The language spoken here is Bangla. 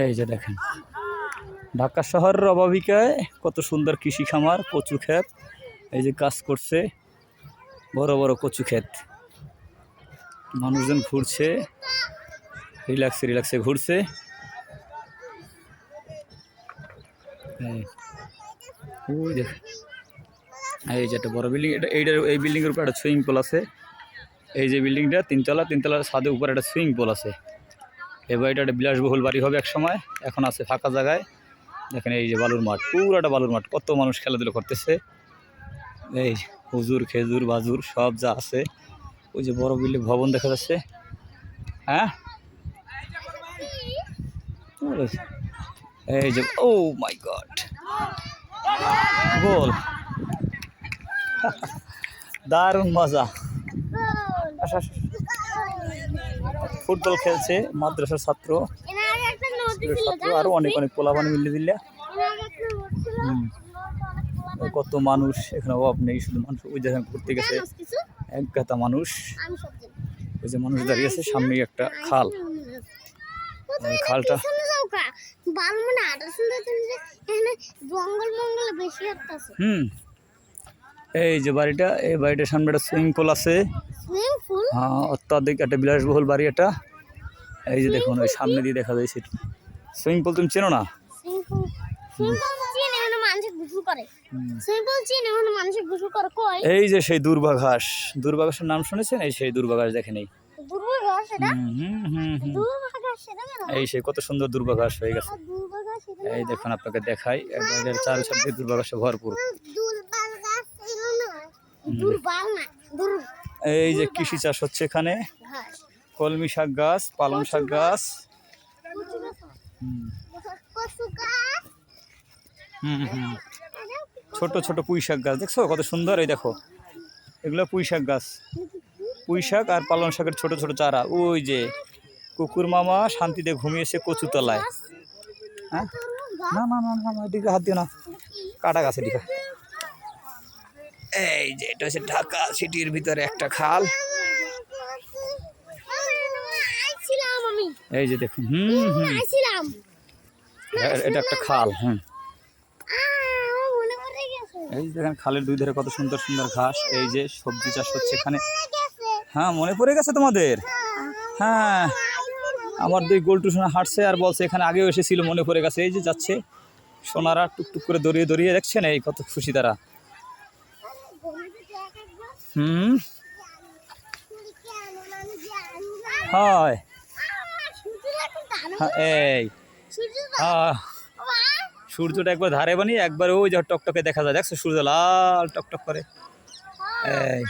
এই যে দেখেন। ঢাকা শহরের অভাবিকায় কত সুন্দর কৃষি খামার কচু ক্ষেত এই যে কাজ করছে বড় বড় কচু ক্ষেত। মানুষজন ঘুরছে রিল্যাক্সে রিল্যাক্সে ঘুরছে। এই, যে একটা বড় বিল্ডিং এটা এইটার এই বিল্ডিংয়ের উপর একটা সুইমিং পুল আছে। এই যে বিল্ডিংটা তিনতলা তিনতলার ছাদের উপর একটা সুইমিং পুল আছে। এই বাড়িটা একটা বিলাসবহুল বাড়ি হবে এক সময়। এখন আছে ফাঁকা জায়গায়। দেখেন এই যে বালুর মাঠ, পুরাটা বালুর মাঠ, কত মানুষ খেলাধুলো করতেছে। এই হুজুর, খেজুর, বাজুর, সব যা আছে। ওই যে বড় বিল্ডিং, ভবন দেখা যাচ্ছে। হ্যাঁ? এই যে, ও মাই গড। গোল। দারুণ মজা। আসা। ফুটবল খেলছে মাদ্রাসার ছাত্র। ছাত্র আরও অনেক অনেক পোলাবান মিলে দিলে। কত মানুষ এখানে অভাব নেই শুধু মানুষ ওই যেখানে ঘুরতে গেছে। এক গাতা মানুষ। ওই যে মানুষ দাঁড়িয়ে আছে সামনে একটা খাল। খালটা হুম। এই যে বাড়িটা এই বাড়িটার সামনে একটা সুইমিং পুল আছে। হ্যাঁ অত্যাধিক একটা বিলাসবহুল বাড়ি এটা। এই যে দেখুন ওই সামনে দিয়ে দেখা যায় সেটা। সুইমিং পুল তুমি চেনো না? এই যে সেই দুর্বাঘাস। দুর্বাঘাসের নাম শুনেছেন? এই সেই দুর্বাঘাস দেখেন এই এই সেই কত সুন্দর দুর্বাঘাস হয়ে গেছে। এই দেখুন আপনাকে দেখাই। চার সাইড দুর্বাঘাসে ভরপুর দুর্বাঘাস এগুলো না দুর্বাল না দুর এই যে কৃষি চাষ হচ্ছে এখানে। কলমি শাক গাছ পালং শাক গাছ। হুম, হুম ছোট ছোট পুঁই শাক গাছ। দেখছ? কত সুন্দর এই দেখো। এগুলো পুঁই শাক গাছ। পুঁই শাক আর পালং শাকের ছোট ছোট চারা। ওই যে কুকুর মামা শান্তিতে ঘুমিয়েছে কচু তলায় হ্যাঁ? না না না না না এদিকে হাত দিও না। কাটা গাছ এদিকে। এই যে, এটা হচ্ছে ঢাকা সিটির ভিতরে একটা খাল। এই যে দেখুন, হুম হুম। এটা একটা খাল গেছে এই যে দেখেন, খালের দুই ধারে কত সুন্দর সুন্দর ঘাস। এই যে সবজি চাষ হচ্ছে এখানে। হ্যাঁ মনে পড়ে গেছে তোমাদের? হ্যাঁ। আমার দুই গোল্টু সোনা হাঁটছে আর বলছে, এখানে আগেও এসেছিল, মনে পড়ে গেছে। এই যে যাচ্ছে, সোনারা টুকটুক করে দড়িয়ে দড়িয়ে দেখছেন, এই কত খুশি তারা। হুম? হয়। হ্যাঁ, এই। আহ, সূর্যটা একবার ধারে বানিয়ে একবার ওই যে টকটকে দেখা যায়। দেখছ সূর্য লাল টকটক করে? এই।